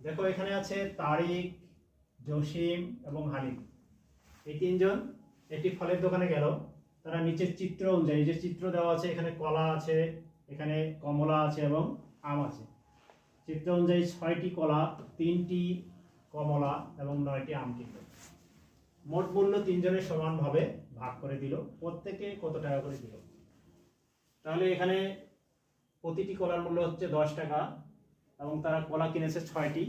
দেখো এখানে আছে তারিক জসিম এবং হানিফ এই তিনজন একটি ফলের দোকানে গেল। তারা নিচের চিত্র অনুযায়ী যে চিত্র দেওয়া আছে, এখানে কলা আছে, এখানে কমলা আছে এবং আম আছে। চিত্র অনুযায়ী ছয়টি কলা, তিনটি কমলা এবং নয়টি আম কিনল। মোট মূল্য তিনজনের সমানভাবে ভাগ করে দিল। প্রত্যেকে কত টাকা করে দিল? তাহলে এখানে প্রতিটি কলার মূল্য হচ্ছে দশ টাকা। এবং তারা কলা কিনেছে ছয়টি।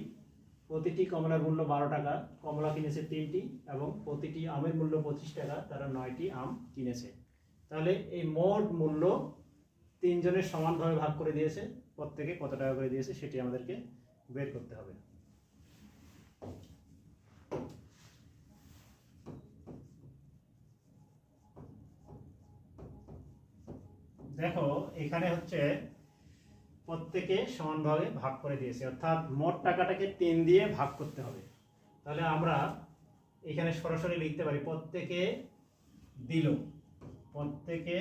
প্রতিটি কমলার মূল্য বারো টাকা, কমলা কিনেছে তিনটি এবং প্রতিটি আমের মূল্য পঁচিশ টাকা, তারা নয়টি আম কিনেছে। তাহলে এই মোট মূল্য তিনজনের সমানভাবে ভাগ করে দিয়েছে, প্রত্যেকে কত টাকা করে দিয়েছে সেটি আমাদেরকে বের করতে হবে। দেখো, এখানে হচ্ছে প্রত্যেকে সমানভাবে ভাগ করে দিয়েছে। অর্থাৎ মোট টাকাটাকে তিন দিয়ে ভাগ করতে হবে। তাহলে আমরা এখানে সরাসরি লিখতে পারি, প্রত্যেকে দিল। প্রত্যেকে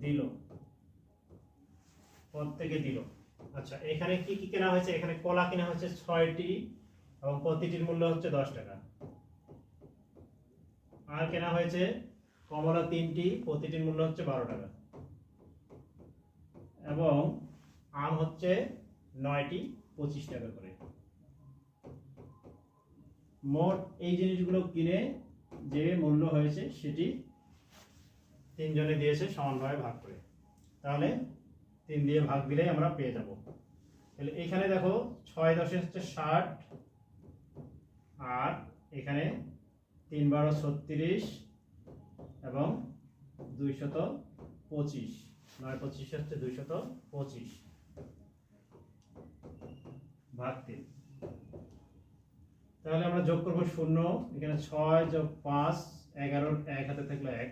দিল। প্রত্যেকে দিল। আচ্ছা এখানে কি কি কেনা হয়েছে? এখানে কলা কেনা হয়েছে ছয়টি এবং প্রতিটির মূল্য হচ্ছে দশ টাকা। আর কেনা হয়েছে কমলা তিনটি, প্রতিটির মূল্য হচ্ছে বারো টাকা। এবং আম হচ্ছে নয়টি পঁচিশ টাকা করে। মোট এই জিনিসগুলো কিনে যে মূল্য হয়েছে সেটি তিনজনে দিয়েছে সমানভাবে ভাগ করে। তাহলে তিন দিয়ে ভাগ দিলে আমরা পেয়ে যাব। তাহলে এখানে দেখো ছয় দশে হচ্ছে ষাট আর এখানে তিন বারো ছত্রিশ এবং দুইশত পঁচিশ। নয় পঁচিশ হচ্ছে দুইশত পঁচিশ। ভাগ তিন। তাহলে আমরা যোগ করব শূন্য, এখানে ছয় যোগ পাঁচ, এগারোর এক হাতে থাকল এক।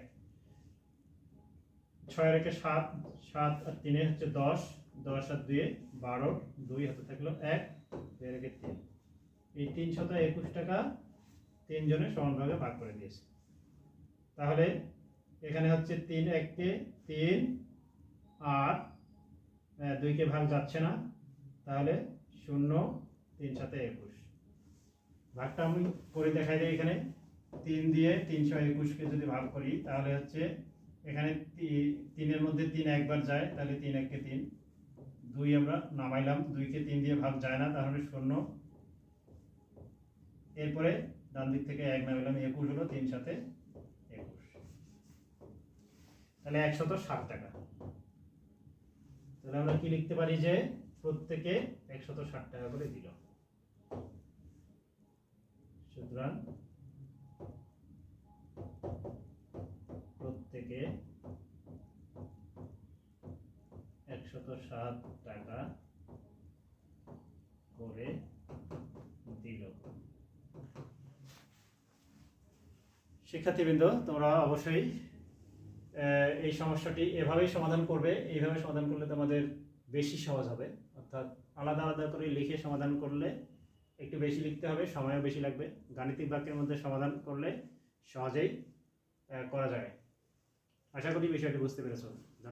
ছয় রেখে সাত সাত আর তিনে হচ্ছে দশ দশ আর দুয়ে বারো, দুই হাতে থাকল এক দুই রেখে তিন। এই তিনশত একুশ টাকা তিনজনে সমানভাগে ভাগ করে দিয়েছে। তাহলে এখানে হচ্ছে তিন এককে তিন আর দুইকে ভাগ যাচ্ছে না, তাহলে শূন্য, তিন সাথে একুশ। ভাগটা আমি করে দেখাই দিই এখানে। তিন দিয়ে তিনশো একুশকে যদি ভাগ করি, তাহলে হচ্ছে এখানে তিনের মধ্যে তিন একবার যায়, তাহলে তিন এককে তিন। দুই আমরা নামাইলাম, দুইকে তিন দিয়ে ভাগ যায় না, তাহলে শূন্য। এরপরে ডান দিক থেকে এক নামাইলাম, একুশ হলো তিন সাথে একুশ। তাহলে একশত ষাট টাকা। তাহলে আমরা কি লিখতে পারি যে প্রত্যেকে একশত ষাট টাকা করে দিল। সুতরাং প্রত্যেকে একশত ষাট টাকা করে দিল। শিক্ষার্থীবৃন্দ, তোমরা অবশ্যই এই সমস্যাটি এভাবেই সমাধান করবে, এইভাবে সমাধান করলে তোমাদের বেশি সহজ হবে। অর্থাৎ আলাদা আলাদা করে লিখে সমাধান করলে একটু বেশি লিখতে হবে, সময়ও বেশি লাগবে। গাণিতিক বাক্যের মধ্যে সমাধান করলে সহজেই করা যায় আশা করি বিষয়টি বুঝতে পেরেছ।